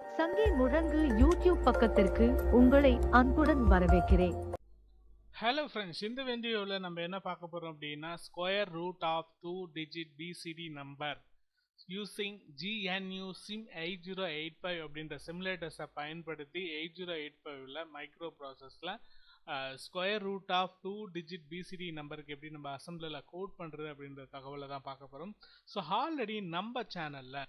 சங்கி முழங்கு யூடியூப் பக்கத்திற்கு உங்களை அன்புடன் வரவேற்கிறேன். ஹலோ ஃப்ரெண்ட்ஸ் இந்த வீடியோவில் நம்ம என்ன பார்க்க போகிறோம் அப்படின்னா square root of two digit BCD number using GNU sim eight zero eight five அப்படின்ற சிமுலேட்டர்ஸை பயன்படுத்தி எயிட் ஜீரோ எயிட் ஃபைவ்ல மைக்ரோ ப்ராசஸில் square root of two digit BCD நம்பருக்கு எப்படி நம்ம அசம்பிளில் கோட் பண்ணுறது அப்படின்ற தகவலை தான் பார்க்க போகிறோம் ஸோ ஆல்ரெடி நம்ம சேனலில்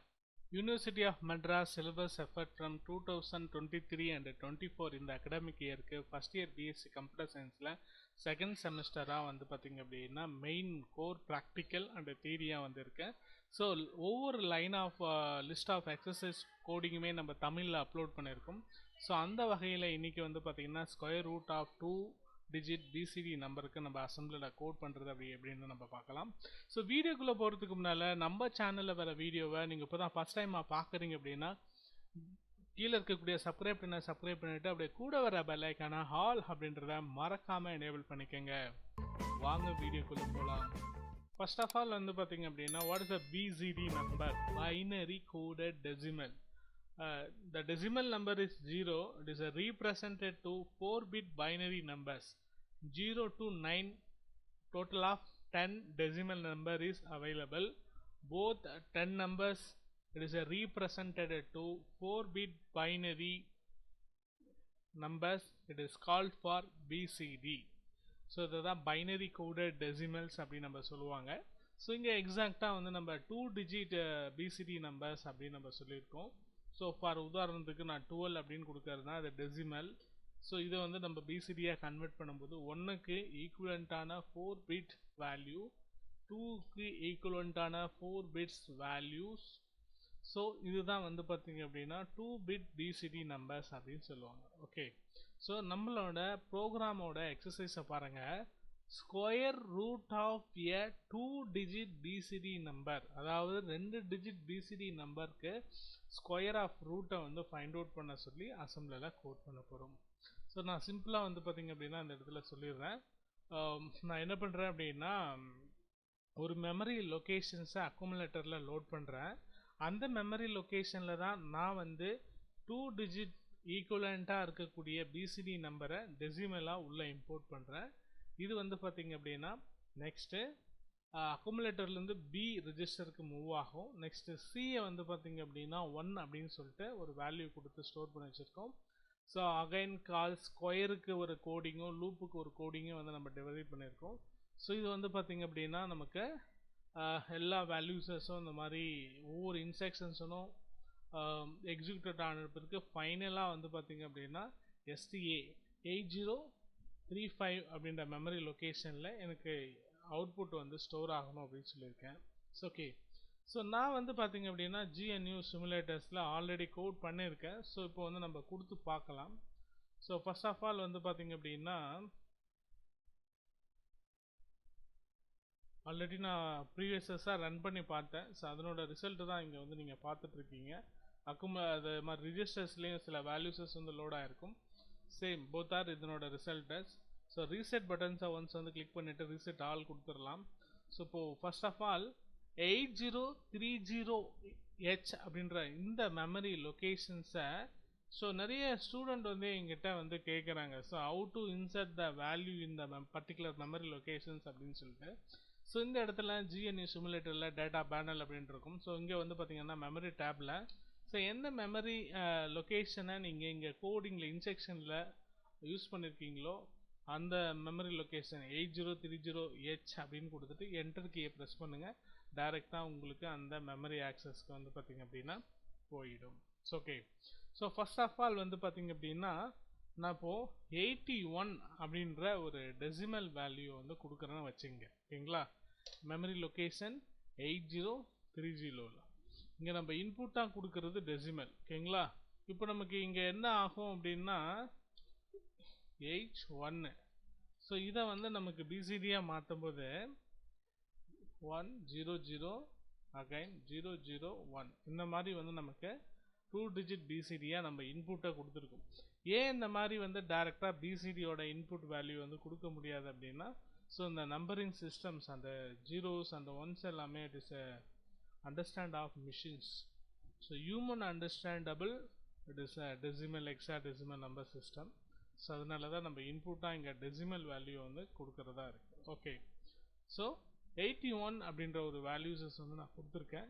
university of Madras syllabus effort from two thousand twenty three and twenty four இந்த அகடமிக் இயருக்கு ஃபஸ்ட் இயர் பிஎஸ்சி கம்ப்யூட்டர் சயின்ஸில் செகண்ட் செமஸ்டராக வந்து பார்த்திங்க அப்படின்னா மெயின் கோர் ப்ராக்டிக்கல் அண்ட் தியரியாக வந்திருக்கேன் ஸோ ஒவ்வொரு line of list of exercise கோடிங்குமே நம்ம தமிழில் அப்லோட் பண்ணியிருக்கோம் ஸோ அந்த வகையில் இன்றைக்கி வந்து பார்த்திங்கன்னா square root of two digit BCD நம்பருக்கு நம்ம அசம்பிளில் கோட் பண்ணுறது அப்படி எப்படின்னு நம்ம பார்க்கலாம். ஸோ வீடியோக்குள்ளே போகிறதுக்கு முன்னால் நம்ம சேனலில் வர வீடியோவை நீங்கள் இப்போ தான் ஃபஸ்ட் டைமாக பார்க்குறீங்க அப்படின்னா கீழே இருக்கக்கூடிய சப்ஸ்கிரைப் பண்ண சப்ஸ்கிரைப் பண்ணிவிட்டு அப்படியே கூட வர பெல்லைக்கான ஹால் அப்படின்றத மறக்காமல் எனேபிள் பண்ணிக்கோங்க. வாங்க வீடியோக்குள்ளே போகலாம் ஃபர்ஸ்ட் ஆஃப் ஆல் வந்து பார்த்தீங்க அப்படின்னா what is a BCD number binary coded decimal the decimal number is zero it is a represented to four bit binary numbers 0 to 9 total of 10 decimal number is available. Both 10 numbers it is a represented to 4 bit binary numbers it is called for BCD so இதுதான் binary coded decimals அப்படின்னு நம்ம சொல்லுவாங்க. So இங்கே எக்ஸாக்டாக வந்து நம்ம two digit BCD numbers அப்படின்னு நம்ம சொல்லியிருக்கோம். ஸோ ஃபார் உதாரணத்துக்கு நான் டுவெல் அப்படின்னு கொடுக்கறதுனா அது டெசிமல் ஸோ இதை வந்து நம்ம பிசிடியாக கன்வெர்ட் பண்ணும்போது ஒன்றுக்கு ஈக்குவலண்ட்டான ஃபோர் பிட் வேல்யூ டூக்கு ஈக்குவலண்ட்டான ஃபோர் பிட்ஸ் வேல்யூஸ் ஸோ இதுதான் வந்து பார்த்தீங்க அப்படின்னா டூ பிட் பிசிடி நம்பர்ஸ் அப்படின்னு சொல்லுவாங்க. ஓகே ஸோ நம்மளோட ப்ரோக்ராமோட எக்ஸசைஸை பாருங்கள் square root of a two digit BCD number அதாவது ரெண்டு டிஜிட் பிசிடி நம்பருக்கு ஸ்கொயர் ஆஃப் ரூட்டை வந்து ஃபைண்ட் அவுட் பண்ண சொல்லி அசம்பிளில் கோட் பண்ண போகிறோம் ஸோ நான் சிம்பிளாக வந்து பார்த்திங்க அப்படின்னா அந்த இடத்துல சொல்லிடுறேன். நான் என்ன பண்ணுறேன் அப்படின்னா ஒரு மெமரி லொக்கேஷன்ஸை அக்குமுலேட்டரில் லோட் பண்ணுறேன் அந்த மெமரி லொக்கேஷனில் தான் நான் வந்து டூ டிஜிட் ஈக்குவலண்ட்டாக இருக்கக்கூடிய பிசிடி நம்பரை டெசிமலாக உள்ளே இம்போர்ட் பண்ணுறேன் இது வந்து பார்த்திங்க அப்படின்னா நெக்ஸ்ட்டு அக்குமுலேட்டர்லேருந்து பி ரிஜிஸ்டருக்கு மூவ் ஆகும். நெக்ஸ்ட்டு சியை வந்து பார்த்திங்க அப்படின்னா ஒன் அப்படின்னு சொல்லிட்டு ஒரு வேல்யூ கொடுத்து ஸ்டோர் பண்ணி வச்சுருக்கோம். ஸோ அகைன் கால் ஸ்கொயருக்கு ஒரு கோடிங்கும் லூப்புக்கு ஒரு கோடிங்கும் வந்து நம்ம டெவலப் பண்ணியிருக்கோம். ஸோ இது வந்து பார்த்திங்க அப்படின்னா நமக்கு எல்லா வேல்யூஸஸும் இந்த மாதிரி ஒவ்வொரு இன்ஸ்ட்ரக்ஷன்ஸனும் எக்ஸிக்யூட்டட் ஆனதுக்கு ஃபைனலாக வந்து பார்த்திங்க அப்படின்னா STA eight zero three five அப்படின்ற மெமரி லொக்கேஷனில் எனக்கு அவுட்புட் வந்து ஸ்டோர் ஆகணும் அப்படின்னு சொல்லியிருக்கேன். ஸோ ஓகே ஸோ நான் வந்து பார்த்திங்க அப்படின்னா ஜிஎன்யூ சிமுலேட்டர்ஸில் ஆல்ரெடி கோட் பண்ணியிருக்கேன் ஸோ இப்போ வந்து நம்ம கொடுத்து பார்க்கலாம். ஸோ ஃபஸ்ட் ஆஃப் ஆல் வந்து பார்த்திங்க அப்படின்னா ஆல்ரெடி நான் ப்ரீவியஸஸாக ரன் பண்ணி பார்த்தேன். ஸோ அதனோட ரிசல்ட்டு தான் இங்கே வந்து நீங்கள் பார்த்துட்ருக்கீங்க. அக்கும அது மாதிரி ரிஜிஸ்டர்ஸ்லேயும் சில வேல்யூஸஸ் வந்து லோட் ஆகிருக்கும் சேம் போத் ஆர் இதனோட ரிசல்ட்டஸ் ஸோ ரீசெட் பட்டன்ஸை ஒன்ஸ் வந்து கிளிக் பண்ணிவிட்டு ரீசெட் ஆல் கொடுத்துடலாம். ஸோ இப்போது first of all eight zero three zero H அப்படின்ற இந்த மெமரி லொக்கேஷன்ஸை ஸோ நிறைய ஸ்டூடெண்ட் வந்து எங்கிட்ட வந்து கேட்குறாங்க so how to insert the value இந்த பர்டிகுலர் மெமரி லொக்கேஷன்ஸ் அப்படின்னு சொல்லிட்டு. ஸோ இந்த இடத்துல ஜிஎன்இ சிமுலேட்டரில் டேட்டா பேனல் அப்படின்ட்டு இருக்கும். ஸோ இங்கே வந்து பார்த்திங்கன்னா மெமரி டேப்பில் ஸோ எந்த மெமரி லொக்கேஷனை நீங்கள் இங்கே கோடிங்கில் இன்செக்ஷனில் யூஸ் பண்ணியிருக்கீங்களோ அந்த memory location eight zero three zero H அப்படின்னு கொடுத்துட்டு என்டர் கீயை ப்ரெஸ் பண்ணுங்கள் டைரெக்டாக உங்களுக்கு அந்த மெமரி ஆக்சஸ்க்கு வந்து பார்த்திங்க அப்படின்னா போயிடும். So okay so first of all வந்து பார்த்திங்க அப்படின்னா நான் இப்போது எயிட்டி ஒன் அப்படின்ற ஒரு டெசிமல் வேல்யூ வந்து கொடுக்குறேன்னு வச்சுங்க. ஓகேங்களா? Memory location eight zero three ஜீரோவில் இங்கே நம்ம இன்புட்டாக கொடுக்கறது டெசிமல் ஓகேங்களா? இப்போ நமக்கு இங்கே என்ன ஆகும் அப்படின்னா எயிட் ஒன்று ஸோ இதை வந்து நமக்கு பிசிடியாக மாற்றும் போது one zero zero again zero zero one இந்த மாதிரி வந்து நமக்கு டூ டிஜிட் பிசிடியாக நம்ம இன்புட்டை கொடுத்துருக்கோம். ஏன் இந்த மாதிரி வந்து டைரெக்டாக பிசிடியோட இன்புட் வேல்யூ வந்து கொடுக்க முடியாது அப்படின்னா ஸோ இந்த நம்பரிங் சிஸ்டம்ஸ் அந்த ஜீரோஸ் அந்த ஒன்ஸ் எல்லாமே it is understand of machines so human understandable it is a decimal hexadecimal number system so அதனால தான் நம்ம இன்புட்டாக இங்கே டெசிமல் வேல்யூ வந்து கொடுக்குறதா இருக்குது ஓகே ஸோ எயிட்டி ஒன் அப்படின்ற ஒரு வேல்யூஸஸ் வந்து நான் கொடுத்துருக்கேன்.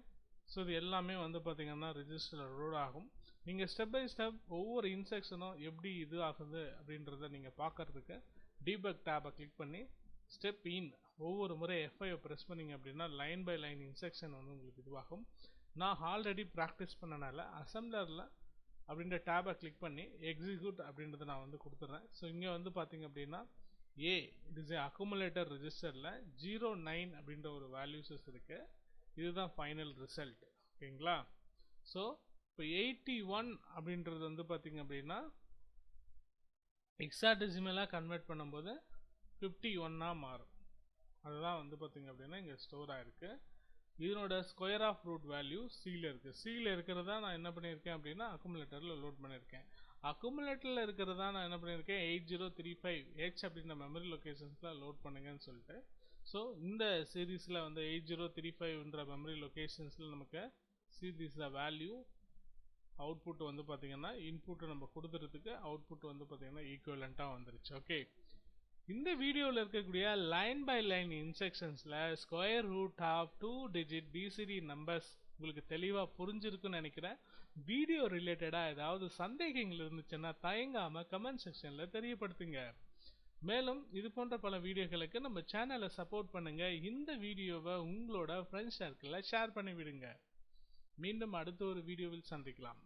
ஸோ இது எல்லாமே வந்து பார்த்திங்கன்னா ரிஜிஸ்டரில் ரோட் ஆகும். நீங்கள் ஸ்டெப் பை ஸ்டெப் ஒவ்வொரு இன்செக்ஷனும் எப்படி இது ஆகுது அப்படின்றத நீங்கள் பார்க்கறதுக்கு டீபக் டேபை கிளிக் பண்ணி ஸ்டெப் இன் ஒவ்வொரு முறை எஃப்ஐயை ப்ரெஸ் பண்ணிங்க அப்படின்னா லைன் பை லைன் இன்செக்ஷன் வந்து உங்களுக்கு இதுவாகும். நான் ஆல்ரெடி ப்ராக்டிஸ் பண்ணனால அசம்பிளரில் அப்படின்ற டேபை கிளிக் பண்ணி எக்ஸிக்யூட் அப்படின்றத நான் வந்து கொடுத்துட்றேன் ஸோ இங்கே வந்து பார்த்திங்க அப்படின்னா A it is A accumulator ரிஜிஸ்டரில் ஜீரோ நைன் அப்படின்ற ஒரு வேல்யூஸஸ் இருக்குது இதுதான் ஃபைனல் ரிசல்ட் ஓகேங்களா? ஸோ இப்போ எயிட்டி ஒன் அப்படின்றது வந்து பார்த்தீங்க அப்படின்னா எக்ஸாடெசிமலாக கன்வெர்ட் பண்ணும்போது ஃபிஃப்டி ஒன்னாக மாறும். அதுதான் வந்து பார்த்திங்க அப்படின்னா இங்கே ஸ்டோர் ஆகிருக்கு இதனோட ஸ்கொயர் ஆஃப் ரூட் வேல்யூ சியில் இருக்குது சியில் இருக்கிறதா நான் என்ன பண்ணியிருக்கேன் அப்படின்னா அக்குமுலேட்டரில் லோட் பண்ணியிருக்கேன். அக்குமுலேட்டரில் இருக்கிறதா நான் என்ன பண்ணியிருக்கேன்? Eight zero three five H அப்படின்ற மெமரி லொக்கேஷன்ஸில் லோட் பண்ணுங்கன்னு சொல்லிட்டு. ஸோ இந்த சீரீஸில் வந்து எயிட் ஜீரோ த்ரீ ஃபைவ்ன்ற மெமரி லொக்கேஷன்ஸில் நமக்கு சீரீஸில் வேல்யூ அவுட்புட் வந்து பார்த்தீங்கன்னா இன்புட்டை நம்ம கொடுத்துறதுக்கு அவுட்புட் வந்து பார்த்தீங்கன்னா ஈக்குவலண்ட்டாக வந்துருச்சு. ஓகே இந்த வீடியோவில் இருக்கக்கூடிய line by line இன்ஸ்ட்ரக்ஷன்ஸில் square root of two digit BCD numbers உங்களுக்கு தெளிவாக புரிஞ்சிருக்குன்னு நினைக்கிறேன். வீடியோ ரிலேட்டடாக ஏதாவது சந்தேகங்கள் இருந்துச்சுன்னா தயங்காமல் கமெண்ட் செக்ஷனில் தெரியப்படுத்துங்க. மேலும் இது போன்ற பல வீடியோகளுக்கு நம்ம சேனலை சப்போர்ட் பண்ணுங்க. இந்த வீடியோவை உங்களோட ஃப்ரெண்ட்ஸ் சர்க்கிளில் ஷேர் பண்ணிவிடுங்க மீண்டும் அடுத்த ஒரு வீடியோவில் சந்திக்கலாம்.